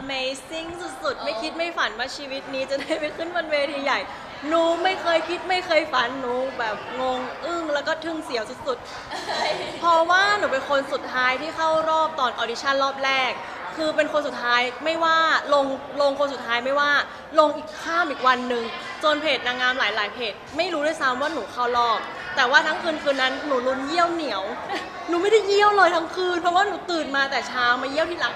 Amazing สุดๆ ไม่คิดไม่ฝันว่าชีวิตนี้จะได้ไปขึ้นบนเวทีใหญ่ หนูไม่เคยคิดไม่เคยฝันหนูแบบงงอึ้งแล้วก็ทึ่งเสียวสุดๆ เพราะว่าหนูเป็นคนสุดท้ายที่เข้ารอบตอนออดิชั่นรอบแรก คือเป็นคนสุดท้ายไม่ว่าลงลงคนสุดท้ายไม่ว่า ลงอีกข้ามอีกวันหนึ่งจนเพจนางงามหลายๆเพจไม่รู้ด้วยซ้ำว่าหนูเข้ารอบ แต่ว่าทั้งคืนคืนนั้นหนูลุ้นเยี่ยวเหนียว หนูไม่ได้เยี่ยวเลยทั้งคืน เพราะว่าหนูตื่นมาแต่เช้ามาเยี่ยวที่หลัง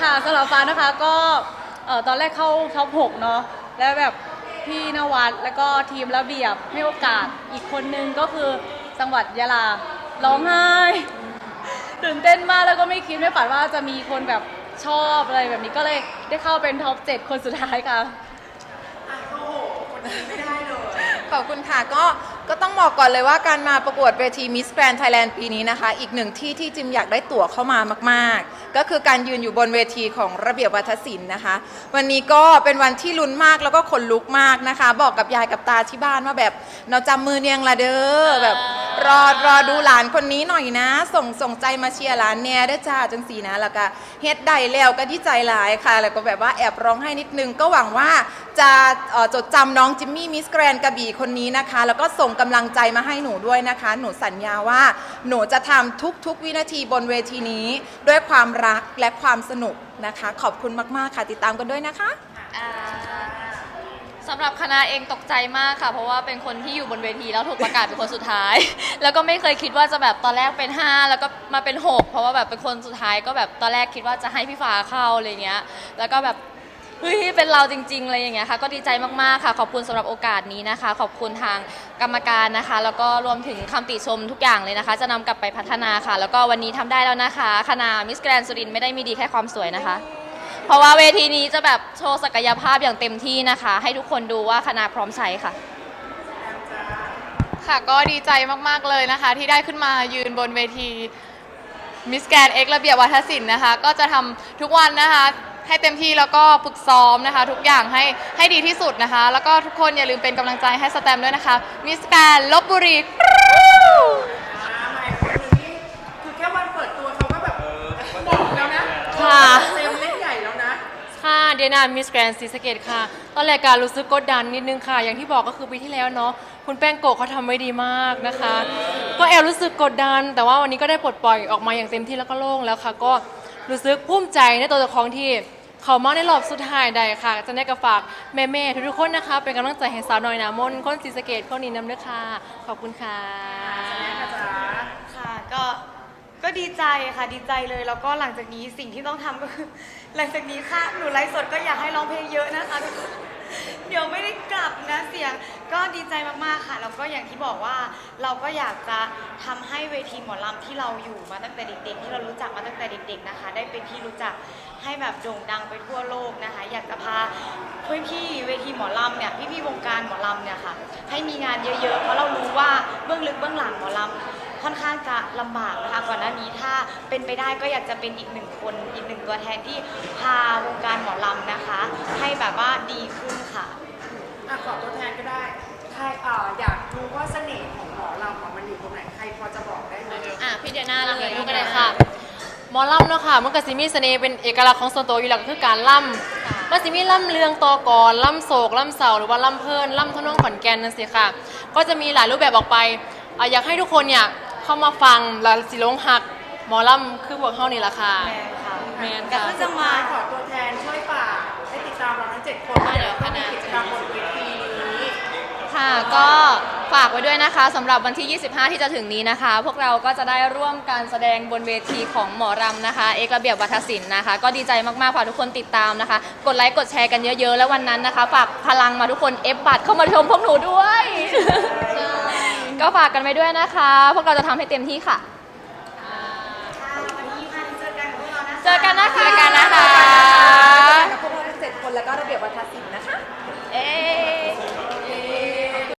ค่ะสำหรับฟ้านะคะก็เอ่อตอนแรกเข้าท็อป6เนาะแล้วแบบพี่นวัดแล้วก็ทีมระเบียบให้โอกาสอีกคนนึงก็คือจังหวัดยะลาร้องไห้ ตื่นเต้นมากแล้วก็ไม่คิดไม่ฝันว่าจะมีคนแบบชอบอะไรแบบนี้ก็เลยได้เข้าเป็นท็อป7คนสุดท้ายค่ะ ขอบคุณค่ะก็ก็ต้องบอกก่อนเลยว่าการมาประกวดเวที Miss Grand Thailand ปีนี้นะคะ อีกหนึ่งที่ที่จิมอยากได้ตั๋วเข้ามามากๆ ก็คือการยืนอยู่บนเวทีของระเบียบวัฒนศิลป์นะคะ วันนี้ก็เป็นวันที่ลุ้นมากแล้วก็ขนลุกมากนะคะ บอกกับยายกับตาที่บ้านว่าแบบเราจำมือเนียงละเด้อแบบ รอรอดูหลานคนนี้หน่อยนะ ส่งส่งใจมาเชียร์หลานแน่เด้อจ้าจังสีนะแล้วก็เฮ็ดได้แล้วก็ดีใจหลายค่ะ แล้วก็แบบว่าแอบร้องไห้นิดนึงก็หวังว่าจะจดจำน้องจิมมี่มิสแกรนกระบี่คนนี้นะคะ แล้วก็ส่งกำลังใจมาให้หนูด้วยนะคะ หนูสัญญาว่าหนูจะทำทุกๆ วินาทีบนเวทีนี้ ด้วยความรักและความสนุกนะคะ ขอบคุณมากๆค่ะติดตามกันด้วยนะคะ สำหรับคณะเองตกใจมากค่ะ เพราะว่าเป็นคนที่อยู่บนเวทีแล้วถูกประกาศเป็นคนสุดท้าย แล้วก็ไม่เคยคิดว่าจะแบบตอนแรกเป็น 5 แล้วก็มาเป็น 6 เพราะว่าแบบเป็นคนสุดท้ายก็แบบตอนแรกคิดว่าจะให้พี่ฟ้าเข้าอะไรเงี้ย แล้วก็แบบเฮ้ยเป็นเราจริงๆอะไรอย่างเงี้ยค่ะ ก็ดีใจมากๆค่ะ ขอบคุณสำหรับโอกาสนี้นะคะ ขอบคุณทางกรรมการนะคะ แล้วก็รวมถึงคำติชมทุกอย่างเลยนะคะ จะนำกลับไปพัฒนาค่ะ แล้วก็วันนี้ทำได้แล้วนะคะ คณะมิสแกรนสุรินทร์ไม่ได้มีดีแค่ความสวยนะคะ เพราะว่าเวทีนี้จะแบบโชว์ศักยภาพอย่างเต็มที่นะคะ ให้ทุกคนดูว่าคณะพร้อมใช้ค่ะ ค่ะก็ดีใจมากๆเลยนะคะ ที่ได้ขึ้นมายืนบนเวทีมิสแกนเอ็กระเบียบวัฒนศิลป์นะคะ ก็จะทำทุกวันนะคะ ให้เต็มที่แล้วก็ฝึกซ้อมนะคะ ทุกอย่างให้ให้ดีที่สุดนะคะ แล้วก็ทุกคนอย่าลืมเป็นกำลังใจให้สแตมป์ด้วยนะคะมิสแกนลบบุรี คือแค่วันเปิดตัวเขาก็แบบบอกแล้วนะ ค่ะ เซลเล่นใหญ่แล้วนะ ค่ะ เดียนามิสแกรนซีสเกตค่ะ ตอนแรกการรู้สึกกดดันนิดนึงค่ะ อย่างที่บอกก็คือปีที่แล้วเนาะคุณแป้งโกะเขาทำไว้ดีมากนะคะ ก็แอบรู้สึกกดดัน แต่ว่าวันนี้ก็ได้ปลดปล่อยออกมาอย่างเต็มที่แล้วก็โล่งแล้วค่ะ ก็รู้สึกภูมิใจในตัวเจ้าของที่เขามาในรอบสุดท้ายได้ค่ะ จะได้กระฝากแม่ๆทุกๆคนนะคะ เป็นกำลังใจให้สาวน้อยหนามนคนซีสเกตคนนี้นำด้วยค่ะ ขอบคุณค่ะ ก็ดีใจค่ะดีใจเลยแล้วก็หลังจากนี้สิ่งที่ต้องทำก็คือ หลังจากนี้ค่ะหนูไลฟ์สดก็อยากให้ร้องเพลงเยอะนะคะทุกคนเดี๋ยวไม่ได้กลับนะเสียงก็ดีใจมากๆค่ะแล้วก็อย่างที่บอกว่าเราก็อยากจะทำให้เวทีหมอลำที่เราอยู่มาตั้งแต่เด็กๆที่เรารู้จักมาตั้งแต่เด็กๆนะคะ ได้เป็นที่รู้จักให้แบบโด่งดังไปทั่วโลกนะคะ อยากจะพาเพื่อนพี่เวทีหมอลำเนี่ยพี่ๆวงการหมอลำเนี่ยค่ะให้มีงานเยอะๆเพราะเรารู้ว่าเบื้องลึกเบื้องหลังหมอลำ ค่อนข้างจะลำบากนะคะก่อนหน้านี้ถ้าเป็นไปได้ก็อยากจะเป็นอีกหนึ่งคนอีกหนึ่งตัวแทนที่พาวงการหมอลำนะคะ ให้แบบว่าดีขึ้นค่ะ อะขอตัวแทนก็ได้ใครเอ่ออยากรู้ว่าเสน่ห์ของหมอลำอะมันอยู่ตรงไหน ใครพอจะบอกได้ไหมอะพี่เดียนาเลยก็ได้ค่ะหมอล่ำเนาะค่ะมันก็สิมีเสน่ห์เป็นเอกลักษณ์ของส่วนตัวอยู่แล้วก็คือการล่ำมันสิมีล่ำเลืองตอกอนล่ำโศกล่ำเสาหรือว่าล่ำเพลินล่ำทำนองขอนแก่นนั่นสิค่ะ ก็จะมีหลายรูปแบบออกไปอะอยากให้ทุกคนเนี่ย เข้ามาฟังแล้วสิลงหัก หมอล่ำคือพวกเฮานี่แหละค่ะ แมนค่ะแมนก็ค่ะคือจะมาขอตัวแทนช่วยฝากให้ติดตามเราทั้งเจ็ดคนว่าเดี๋ยวต้องมีกิจกรรมบนเวทีนี้ค่ะก็ฝากไว้ด้วยนะคะสำหรับวันที่ 25 ที่จะถึงนี้นะคะ พวกเราก็จะได้ร่วมการแสดงบนเวทีของหมอรำนะคะ เอกระเบียบวัฒนศิลป์นะคะ ก็ดีใจมากๆฝากทุกคนติดตามนะคะ กดไลค์กดแชร์กันเยอะๆ แล้ววันนั้นนะคะ ฝากพลังมาทุกคนเอฟบัตรเข้ามาชมพวกหนูด้วย ก็ฝากกันไปด้วยนะคะ พวกเราจะทำให้เต็มที่ค่ะค่ะ